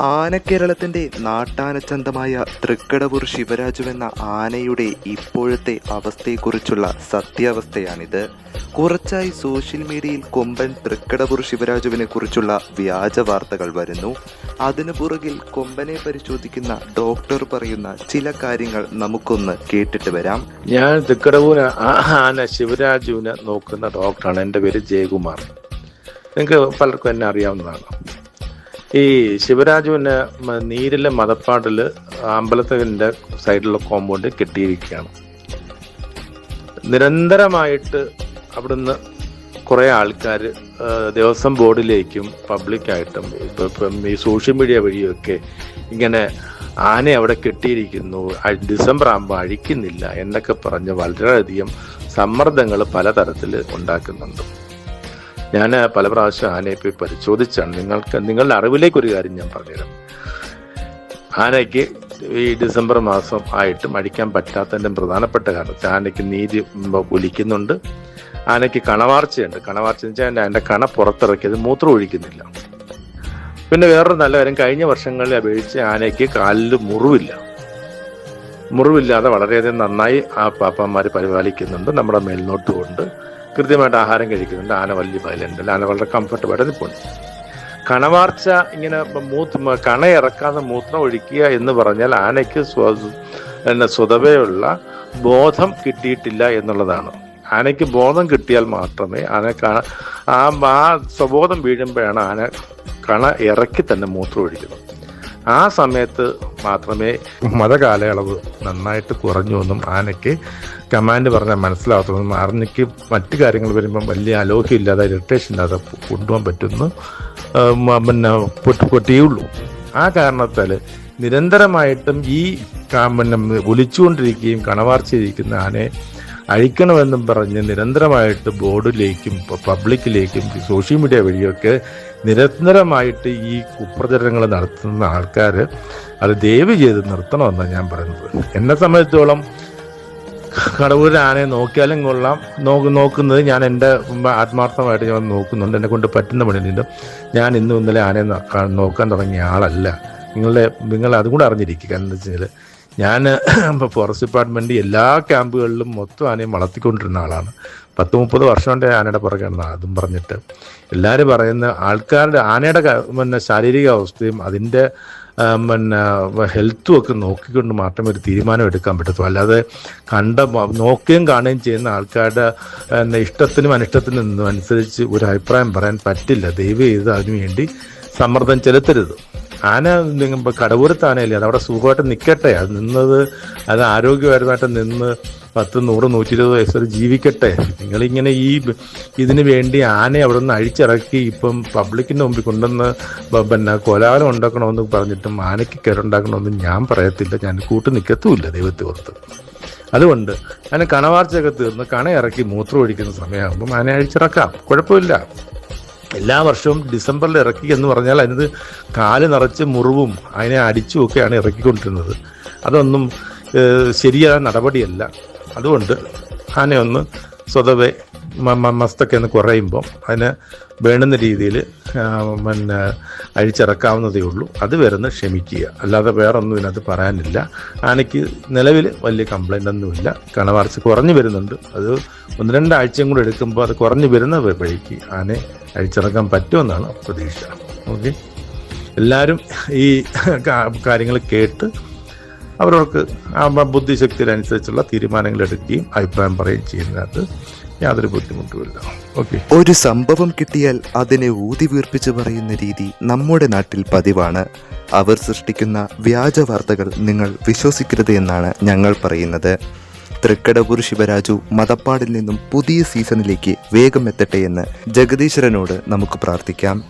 ആനക്കേരളത്തിന്റെ നാട്ടാനച്ചന്തമായ തൃക്കടവൂർ ശിവരാജുവെന്ന ആനയുടെ ഇപ്പോഴത്തെ അവസ്ഥയെക്കുറിച്ചുള്ള സത്യാവസ്ഥയാണിത്. കുറച്ചായി സോഷ്യൽ മീഡിയയിൽ കൊമ്പൻ തൃക്കടവൂർ ശിവരാജുവിനെ കുറിച്ചുള്ള വ്യാജ വാർത്തകൾ വരുന്നു. അതിനു പുറകിൽ കൊമ്പനെ പരിശോധിക്കുന്ന ഡോക്ടർ പറയുന്ന ചില കാര്യങ്ങൾ നമുക്കൊന്ന് കേട്ടിട്ട് വരാം. ഞാൻ തിക്കടവൂന ആന ശിവരാജുവിനെ നോക്കുന്ന ഡോക്ടറാണ്. എന്റെ പേര് ജയകുമാർ. നിങ്ങൾക്ക് പലർക്കും എന്നെ അറിയാവുന്നതാണ്. ഈ ശിവരാജുവിന് നീരിലെ മതപ്പാടിൽ അമ്പലത്തിന്റെ സൈഡിലുള്ള കോമ്പൗണ്ട് കെട്ടിയിരിക്കുകയാണ്. നിരന്തരമായിട്ട് അവിടുന്ന് കുറേ ആൾക്കാർ ദേവസ്വം ബോർഡിലേക്കും പബ്ലിക്കായിട്ടും ഇപ്പം ഈ സോഷ്യൽ മീഡിയ വഴിയൊക്കെ ഇങ്ങനെ ആന അവിടെ കെട്ടിയിരിക്കുന്നു ഡിസംബർ ആകുമ്പോൾ അഴിക്കുന്നില്ല എന്നൊക്കെ പറഞ്ഞ് വളരെയധികം സമ്മർദ്ദങ്ങൾ പലതരത്തിൽ ഉണ്ടാക്കുന്നുണ്ട്. ഞാൻ പല പ്രാവശ്യം ആനയെ പോയി പരിശോധിച്ചാണ്. നിങ്ങൾക്ക് നിങ്ങളുടെ അറിവിലേക്ക് ഒരു കാര്യം ഞാൻ പറഞ്ഞുതരാം. ആനയ്ക്ക് ഈ ഡിസംബർ മാസം ആയിട്ട് മടിക്കാൻ പറ്റാത്തതിന്റെ പ്രധാനപ്പെട്ട കാരണം ആനയ്ക്ക് നീതി ഒലിക്കുന്നുണ്ട് ആനയ്ക്ക് കണവാർച്ചയുണ്ട്. കണവാർച്ച എന്ന് വെച്ചാൽ അതിന്റെ കണ പുറത്തിറക്കിയത് മൂത്രം ഒഴിക്കുന്നില്ല. പിന്നെ വേറൊരു നല്ല കാര്യം കഴിഞ്ഞ വർഷങ്ങളിൽ അപേക്ഷിച്ച് ആനയ്ക്ക് കാലിൽ മുറിവില്ല. മുറിവില്ലാതെ വളരെയധികം നന്നായി ആ പാപ്പന്മാർ പരിപാലിക്കുന്നുണ്ട്. നമ്മുടെ മേൽനോട്ടുമുണ്ട്. കൃത്യമായിട്ട് ആഹാരം കഴിക്കുന്നുണ്ട്. ആന വലിയ വയലുണ്ട്. ആന വളരെ കംഫർട്ടബിളായിട്ട് നിൽപ്പുണ്ട്. കണവാർച്ച ഇങ്ങനെ മൂത്ത് മ- കണ ഇറക്കാതെ മൂത്രം ഒഴിക്കുക എന്ന് പറഞ്ഞാൽ ആനയ്ക്ക് സ്വ എന്നെ സ്വതവേയുള്ള ബോധം കിട്ടിയിട്ടില്ല എന്നുള്ളതാണ്. ആനയ്ക്ക് ബോധം കിട്ടിയാൽ മാത്രമേ ആന കണ ആ സ്വബോധം വീഴുമ്പോഴാണ് ആന കണ ഇറക്കി തന്നെ മൂത്രം ഒഴിക്കുന്നത്. ആ സമയത്ത് മാത്രമേ മതകാലയളവ് നന്നായിട്ട് കുറഞ്ഞു എന്നും ആനയ്ക്ക് കമാൻഡ് പറഞ്ഞാൽ മനസ്സിലാകത്തുള്ളൂ ആർമിക്ക് മറ്റു കാര്യങ്ങൾ വരുമ്പം വലിയ അലോഹ്യം ഇല്ലാതെ ഇറിറ്റേഷൻ ഇല്ലാതെ കൊണ്ടുപോകാൻ പറ്റുന്നു. പിന്നെ പൊട്ടി പൊട്ടിയുള്ളൂ. ആ കാരണത്താൽ നിരന്തരമായിട്ടും ഈ പിന്നെ ഒലിച്ചുകൊണ്ടിരിക്കുകയും കണവാർച്ചയിരിക്കുന്ന ആനയെ അഴിക്കണമെന്നും പറഞ്ഞ് നിരന്തരമായിട്ട് ബോർഡിലേക്കും പബ്ലിക്കിലേക്കും സോഷ്യൽ മീഡിയ വഴിയൊക്കെ നിരന്തരമായിട്ട് ഈ കുപ്രചരണങ്ങൾ നടത്തുന്ന ആൾക്കാർ അത് ദയവ് ചെയ്ത് നിർത്തണമെന്നാണ് ഞാൻ പറയുന്നത്. എന്നെ സംബന്ധിച്ചോളം കടവൂരിൽ ആനയെ നോക്കിയാലും കൊള്ളാം. നോക്ക് നോക്കുന്നത് ഞാൻ എന്റെ ആത്മാർത്ഥമായിട്ട് ഞാൻ നോക്കുന്നുണ്ട്. എന്നെ കൊണ്ട് പറ്റുന്ന പണിയിലുണ്ട് ഞാൻ ഇന്നും ഇന്നലെ ആനയെ നോക്കാൻ തുടങ്ങിയ ആളല്ല. നിങ്ങളുടെ നിങ്ങൾ അതും കൂടെ അറിഞ്ഞിരിക്കുക. എന്താ വെച്ചാൽ ഞാൻ ഇപ്പോൾ ഫോറസ്റ്റ് ഡിപ്പാർട്ട്മെന്റ് എല്ലാ ക്യാമ്പുകളിലും മൊത്തം ആനയും വളർത്തിക്കൊണ്ടിരുന്ന ആളാണ്. പത്ത് മുപ്പത് വർഷം കൊണ്ട് ആനയുടെ പുറകെയാണ് അതും പറഞ്ഞിട്ട് എല്ലാവരും പറയുന്ന ആൾക്കാരുടെ ആനയുടെ പിന്നെ ശാരീരിക അവസ്ഥയും അതിന്റെ പിന്നെ ഹെൽത്തും ഒക്കെ നോക്കിക്കൊണ്ട് മാത്രമേ ഒരു തീരുമാനം എടുക്കാൻ പറ്റത്തുള്ളൂ. അല്ലാതെ കണ്ട നോക്കുകയും കാണുകയും ചെയ്യുന്ന ആൾക്കാരുടെ ഇഷ്ടത്തിനും അനിഷ്ടത്തിനും അനുസരിച്ച് ഒരു അഭിപ്രായം പറയാൻ പറ്റില്ല. ദയവ് ചെയ്ത് അതിനുവേണ്ടി സമ്മർദ്ദം ചെലുത്തരുത്. ആന കടവൂരത്ത് ആനയല്ലേ അത് അവിടെ സുഖമായിട്ട് നിൽക്കട്ടെ അത് നിന്നത് അത് ആരോഗ്യപരമായിട്ട് നിന്ന് പത്ത് നൂറ് നൂറ്റി ഇരുപത് വയസ്സ് വരെ ജീവിക്കട്ടെ. നിങ്ങളിങ്ങനെ ഈ ഇതിനു വേണ്ടി ആനയെ അവിടെ നിന്ന് അഴിച്ചിറക്കി ഇപ്പം പബ്ലിക്കിന്റെ മുമ്പിൽ കൊണ്ടുവന്ന് പിന്നെ കൊലാലം ഉണ്ടാക്കണമെന്ന് പറഞ്ഞിട്ടും ആനയ്ക്ക് കേടുണ്ടാക്കണമെന്ന് ഞാൻ പറയത്തില്ല. ഞാൻ കൂട്ട് നിൽക്കത്തുമില്ല ദൈവത്തെ ഓർത്ത് അതുകൊണ്ട് അതിന് കണവാർച്ചയൊക്കെ തീർന്ന് കണ ഇറക്കി മൂത്രം ഒഴിക്കുന്ന സമയമാകുമ്പം ആനയെ അഴിച്ചിറക്കാം. കുഴപ്പമില്ല. എല്ലാ വർഷവും ഡിസംബറിൽ ഇറക്കി എന്ന് പറഞ്ഞാൽ അതിനത് കാൽ നിറച്ച് മുറിവും അതിനെ അടിച്ചും ഒക്കെയാണ് ഇറക്കിക്കൊണ്ടിരുന്നത്. അതൊന്നും ശരിയായ നടപടിയല്ല. അതുകൊണ്ട് ആനയൊന്ന് സ്വതവേ മസ്തൊക്കെ ഒന്ന് കുറയുമ്പോൾ അതിന് വേണ്ടുന്ന രീതിയിൽ പിന്നെ അഴിച്ചിറക്കാവുന്നതേ ഉള്ളൂ. അത് വരുന്ന ക്ഷമിക്കുക. അല്ലാതെ വേറൊന്നും ഇതിനകത്ത് പറയാനില്ല. ആനയ്ക്ക് നിലവിൽ വലിയ കംപ്ലൈന്റ് ഒന്നുമില്ല കണവാർച്ച കുറഞ്ഞു വരുന്നുണ്ട്. അത് ഒന്ന് രണ്ടാഴ്ചയും കൂടെ എടുക്കുമ്പോൾ അത് കുറഞ്ഞു വരുന്ന വഴിക്ക് ആനയെ അഴിച്ചിറക്കാൻ പറ്റുമെന്നാണ് പ്രതീക്ഷ. ഓക്കെ? എല്ലാവരും ഈ കാര്യങ്ങൾ കേട്ട് ബ- ബുദ്ധിശക്തിയിലനുസരിച്ചുള്ള തീരുമാനങ്ങൾ എടുക്കുകയും അഭിപ്രായം പറയുകയും ചെയ്യുന്നതിനകത്ത് യാതൊരു ബുദ്ധിമുട്ടുമില്ല ഓക്കെ ഒരു സംഭവം കിട്ടിയാൽ അതിനെ ഊതി വീർപ്പിച്ച് പറയുന്ന രീതി നമ്മുടെ നാട്ടിൽ പതിവാണ്. അവർ സൃഷ്ടിക്കുന്ന വ്യാജ വാർത്തകൾ നിങ്ങൾ വിശ്വസിക്കരുത് എന്നാണ് ഞങ്ങൾ പറയുന്നത്. തൃക്കടപൂർ ശിവരാജു മതപ്പാടിൽ നിന്നും പുതിയ സീസണിലേക്ക് വേഗം എത്തട്ടെ എന്ന് ജഗദീശ്വരനോട് നമുക്ക് പ്രാർത്ഥിക്കാം.